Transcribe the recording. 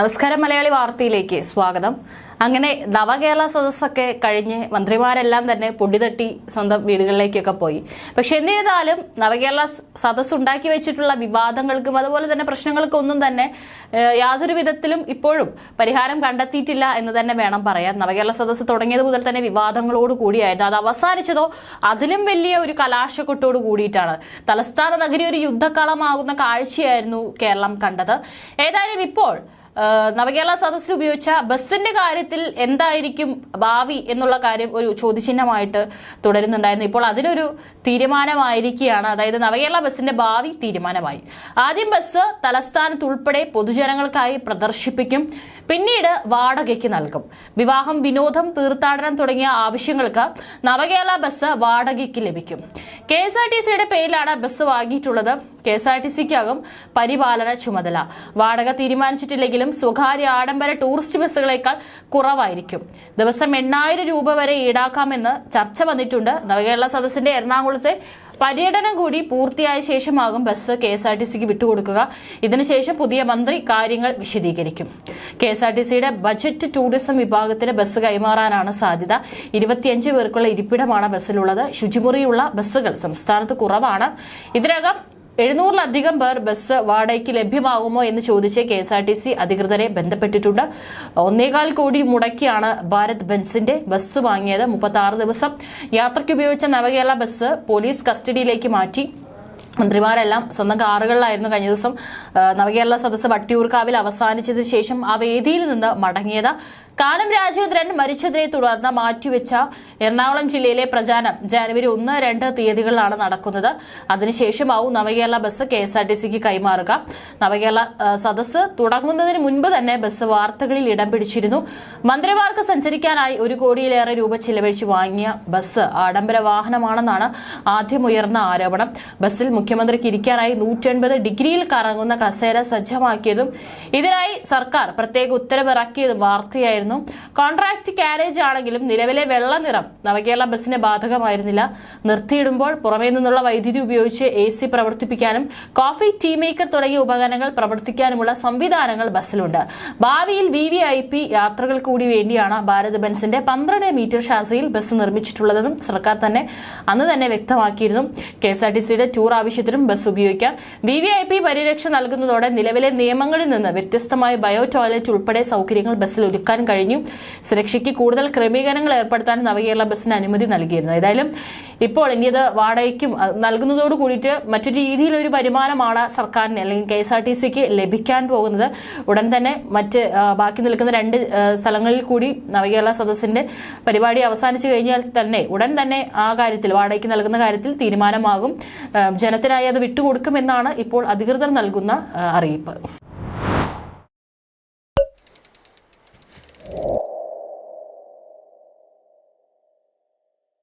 നമസ്കാരം മലയാളി വാർത്തയിലേക്ക് സ്വാഗതം. അങ്ങനെ നവകേരള സദസ്സൊക്കെ കഴിഞ്ഞ് മന്ത്രിമാരെല്ലാം തന്നെ പൊടിതട്ടി സ്വന്തം വീടുകളിലേക്കൊക്കെ പോയി. പക്ഷെ ചെയ്താലും നവകേരള സദസ് ഉണ്ടാക്കി വെച്ചിട്ടുള്ള വിവാദങ്ങൾക്കും അതുപോലെ തന്നെ പ്രശ്നങ്ങൾക്കും ഒന്നും തന്നെ യാതൊരു വിധത്തിലും ഇപ്പോഴും പരിഹാരം കണ്ടെത്തിയിട്ടില്ല എന്ന് തന്നെ വേണം പറയാൻ. നവകേരള സദസ്സ് തുടങ്ങിയത് മുതൽ തന്നെ വിവാദങ്ങളോട് കൂടിയായിരുന്നു. അത് അവസാനിച്ചതോ അതിലും വലിയ ഒരു കലാശക്കൊട്ടോട് കൂടിയിട്ടാണ്. തലസ്ഥാന നഗരി ഒരു യുദ്ധക്കളമാകുന്ന കാഴ്ചയായിരുന്നു കേരളം കണ്ടത്. ഏതായാലും ഇപ്പോൾ നവകേരള സദസ്സിൽ ഉപയോഗിച്ച ബസ്സിന്റെ കാര്യത്തിൽ എന്തായിരിക്കും ഭാവി എന്നുള്ള കാര്യം ഒരു ചോദ്യചിഹ്നമായിട്ട് തുടരുന്നുണ്ടായിരുന്നു. ഇപ്പോൾ അതിനൊരു തീരുമാനമായിരിക്കുകയാണ്. അതായത് നവകേരള ബസ്സിന്റെ ഭാവി തീരുമാനമായി. ആദ്യം ബസ് തലസ്ഥാനത്ത് ഉൾപ്പെടെ പൊതുജനങ്ങൾക്കായി പ്രദർശിപ്പിക്കും. പിന്നീട് വാടകയ്ക്ക് നൽകും. വിവാഹം വിനോദം തീർത്ഥാടനം തുടങ്ങിയ ആവശ്യങ്ങൾക്ക് നവകേരള ബസ് വാടകയ്ക്ക് ലഭിക്കും. കെ എസ് ആർ ടി സിയുടെ പേരിലാണ് ബസ് വാങ്ങിയിട്ടുള്ളത്. കെ എസ് ആർ ടി സിക്കാകും പരിപാലന ചുമതല. വാടക തീരുമാനിച്ചിട്ടില്ലെങ്കിലും സ്വകാര്യ ആഡംബര ടൂറിസ്റ്റ് ബസ്സുകളേക്കാൾ കുറവായിരിക്കും. ദിവസം എണ്ണായിരം രൂപ വരെ ഈടാക്കാമെന്ന് ചർച്ച വന്നിട്ടുണ്ട്. നവകേരള സദസ്സിന്റെ എറണാകുളത്തെ പര്യടനം കൂടി പൂർത്തിയായ ശേഷമാകും bus K S R T സിക്ക് വിട്ടുകൊടുക്കുക. ഇതിനുശേഷം പുതിയ മന്ത്രി കാര്യങ്ങൾ വിശദീകരിക്കും. കെ എസ് ആർ ടി സിയുടെ ബജറ്റ് ടൂറിസം വിഭാഗത്തിന് ബസ് കൈമാറാനാണ് സാധ്യത. ഇരുപത്തിയഞ്ച് പേർക്കുള്ള ഇരിപ്പിടമാണ് ബസ്സിലുള്ളത്. ശുചിമുറിയുള്ള ബസ്സുകൾ സംസ്ഥാനത്ത് കുറവാണ്. ഇതിനകം എഴുന്നൂറിലധികം പേർ ബസ് വാടകയ്ക്ക് ലഭ്യമാകുമോ എന്ന് ചോദിച്ച് K S R T C അധികൃതരെ ബന്ധപ്പെട്ടിട്ടുണ്ട്. ഒന്നേകാൽ കോടി മുടക്കിയാണ് ഭാരത് ബെൻസിന്റെ ബസ് വാങ്ങിയത്. മുപ്പത്തി ആറ് ദിവസം യാത്രയ്ക്ക് ഉപയോഗിച്ച നവകേരള ബസ് പോലീസ് കസ്റ്റഡിയിലേക്ക് മാറ്റി. മന്ത്രിമാരെല്ലാം സ്വന്തം കാറുകളിലായിരുന്നു കഴിഞ്ഞ ദിവസം നവകേരള സദസ്സ് വട്ടിയൂർക്കാവിൽ അവസാനിച്ചതിന് ശേഷം ആ വേദിയിൽ നിന്ന് മടങ്ങിയത്. കാനം രാജേന്ദ്രൻ മരിച്ചതിനെ തുടർന്ന് മാറ്റിവെച്ച എറണാകുളം ജില്ലയിലെ പ്രചാരണം ജാനുവരി ഒന്ന് രണ്ട് തീയതികളിലാണ് നടക്കുന്നത്. അതിനുശേഷമാവും Navakerala bus K S R T സിക്ക് കൈമാറുക. നവകേരള സദസ് തുടങ്ങുന്നതിന് മുൻപ് തന്നെ ബസ് വാർത്തകളിൽ ഇടം പിടിച്ചിരുന്നു. മന്ത്രിമാർക്ക് സഞ്ചരിക്കാനായി ഒരു കോടിയിലേറെ രൂപ ചിലവഴിച്ച് വാങ്ങിയ ബസ് ആഡംബര വാഹനമാണെന്നാണ് ആദ്യം ഉയർന്ന ആരോപണം. ബസ്സിൽ മുഖ്യമന്ത്രിക്ക് ഇരിക്കാനായി നൂറ്റൻപത് ഡിഗ്രിയിൽ കറങ്ങുന്ന കസേര സജ്ജമാക്കിയതും ഇതിനായി സർക്കാർ പ്രത്യേക ഉത്തരവിറക്കിയതും വാർത്തയായിരുന്നു. കോൺട്രാക്ട് കാരേജ് ആണെങ്കിലും നിലവിലെ വെള്ള നിറം നവകേരള ബസ്സിന് ബാധകമായിരുന്നില്ല. നിർത്തിയിടുമ്പോൾ പുറമേ നിന്നുള്ള വൈദ്യുതി ഉപയോഗിച്ച് എ സി പ്രവർത്തിപ്പിക്കാനും കോഫി ടീ മേക്കർ തുടങ്ങിയ ഉപകരണങ്ങൾ പ്രവർത്തിക്കാനുമുള്ള സംവിധാനങ്ങൾ ബസ്സിലുണ്ട്. ഭാവിയിൽ വി വി ഐ പി യാത്രകൾ കൂടി വേണ്ടിയാണ് ഭാരത് ബെൻസിന്റെ പന്ത്രണ്ട് മീറ്റർ ഷാസയിൽ ബസ് നിർമ്മിച്ചിട്ടുള്ളതെന്നും സർക്കാർ തന്നെ അന്ന് തന്നെ വ്യക്തമാക്കിയിരുന്നു. കെ എസ് ആർ ടി സിയുടെ ടൂർ ആവശ്യത്തിനും ബസ് ഉപയോഗിക്കാം. വി വി ഐ പി പരിരക്ഷ നൽകുന്നതോടെ നിലവിലെ നിയമങ്ങളിൽ നിന്ന് വ്യത്യസ്തമായ ബയോ ടോയ്ലറ്റ് ഉൾപ്പെടെ സൗകര്യങ്ങൾ ബസ്സിൽ ഒരുക്കാൻ കഴിഞ്ഞു. സുരക്ഷയ്ക്ക് കൂടുതൽ ക്രമീകരണങ്ങൾ ഏർപ്പെടുത്താൻ നവകേരള ബസ്സിന് അനുമതി നൽകിയിരുന്നു. ഏതായാലും ഇപ്പോൾ ഇനി അത് വാടകയ്ക്കും നൽകുന്നതോട് കൂടിയിട്ട് മറ്റൊരു രീതിയിലൊരു വരുമാനമാണ് സർക്കാരിന് അല്ലെങ്കിൽ കെ എസ് ആർ ടി സിക്ക് ലഭിക്കാൻ പോകുന്നത്. ഉടൻ തന്നെ മറ്റ് ബാക്കി നിൽക്കുന്ന രണ്ട് സ്ഥലങ്ങളിൽ കൂടി നവകേരള സദസ്സിന്റെ പരിപാടി അവസാനിച്ചു കഴിഞ്ഞാൽ തന്നെ ഉടൻ തന്നെ ആ കാര്യത്തിൽ വാടകയ്ക്ക് നൽകുന്ന കാര്യത്തിൽ തീരുമാനമാകും. ജനത്തിനായി അത് വിട്ടുകൊടുക്കുമെന്നാണ് ഇപ്പോൾ അധികൃതർ നൽകുന്ന അറിയിപ്പ്.